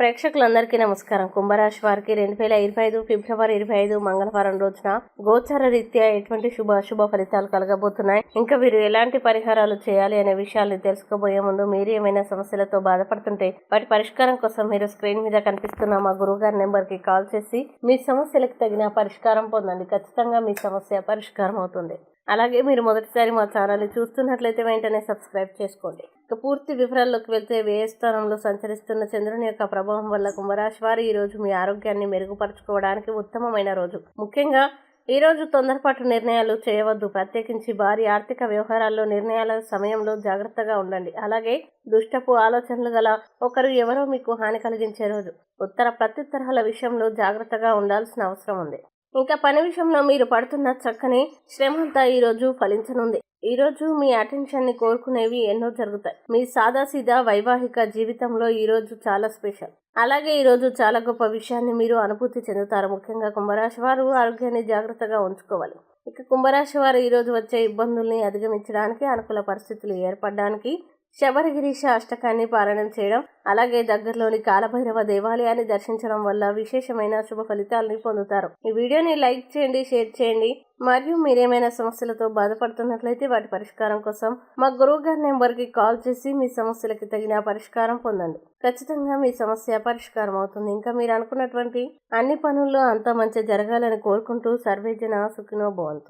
ప్రేక్షకులందరికీ నమస్కారం. కుంభరాశి వారికి రెండు వేల ఇరవై ఐదు ఫిబ్రవరి ఇరవై ఐదు మంగళవారం రోజున గోచార రీత్యా ఎటువంటి శుభ అశుభ ఫలితాలు కలగబోతున్నాయి? ఇంకా వీరు ఎలాంటి పరిహారాలు చేయాలి అనే విషయాల్ని తెలుసుకోబోయే ముందు మీరు ఏమైనా సమస్యలతో బాధపడుతుంటే వాటి పరిష్కారం కోసం మీరు స్క్రీన్ మీద కనిపిస్తున్న మా గురువుగారి నెంబర్కి కాల్ చేసి మీ సమస్యలకు తగిన పరిష్కారం పొందండి. ఖచ్చితంగా మీ సమస్య పరిష్కారం అవుతుంది. అలాగే మీరు మొదటిసారి మా ఛానల్ని చూస్తున్నట్లయితే వెంటనే సబ్స్క్రైబ్ చేసుకోండి. ఇక పూర్తి వివరాల్లోకి వెళ్తే వ్యయస్థానంలో సంచరిస్తున్న చంద్రుని యొక్క ప్రభావం వల్ల కుంభరాశి వారు ఈ రోజు మీ ఆరోగ్యాన్ని మెరుగుపరచుకోవడానికి ఉత్తమమైన రోజు. ముఖ్యంగా ఈరోజు తొందరపాటు నిర్ణయాలు చేయవద్దు. ప్రత్యేకించి భారీ ఆర్థిక వ్యవహారాల్లో నిర్ణయాల సమయంలో జాగ్రత్తగా ఉండండి. అలాగే దుష్టపు ఆలోచనలు గల ఒకరు ఎవరో మీకు హాని కలిగించే రోజు. ఉత్తర ప్రత్యుత్తరాల విషయంలో జాగ్రత్తగా ఉండాల్సిన అవసరం ఉంది. ఇంకా పని విషయంలో మీరు పడుతున్న చక్కని శ్రమంతా ఈ రోజు ఫలించనుంది. ఈ రోజు మీ అటెన్షన్ని కోరుకునేవి ఎన్నో జరుగుతాయి. మీ సాదాసీదా వైవాహిక జీవితంలో ఈ రోజు చాలా స్పెషల్. అలాగే ఈ రోజు చాలా గొప్ప విషయాన్ని మీరు అనుభూతి చెందుతారు. ముఖ్యంగా కుంభరాశి వారు ఆరోగ్యాన్ని జాగ్రత్తగా ఉంచుకోవాలి. ఇక కుంభరాశి వారు ఈరోజు వచ్చే ఇబ్బందుల్ని అధిగమించడానికి అనుకూల పరిస్థితులు ఏర్పడడానికి శబరిగిరీష అష్టకాన్ని పారాయణం చేయడం అలాగే దగ్గరలోని కాలభైరవ దేవాలయాన్ని దర్శించడం వల్ల విశేషమైన శుభ ఫలితాలని పొందుతారు. ఈ వీడియోని లైక్ చేయండి షేర్ చేయండి. మరియు మీరేమైనా సమస్యలతో బాధపడుతున్నట్లయితే వాటి పరిష్కారం కోసం మా గురువు గారి నెంబర్కి కాల్ చేసి మీ సమస్యలకి తగిన పరిష్కారం పొందండి. ఖచ్చితంగా మీ సమస్య పరిష్కారం అవుతుంది. ఇంకా మీరు అనుకున్నటువంటి అన్ని పనుల్లో అంతా మంచి జరగాలని కోరుకుంటూ సర్వేజన సుఖినో భవంతు.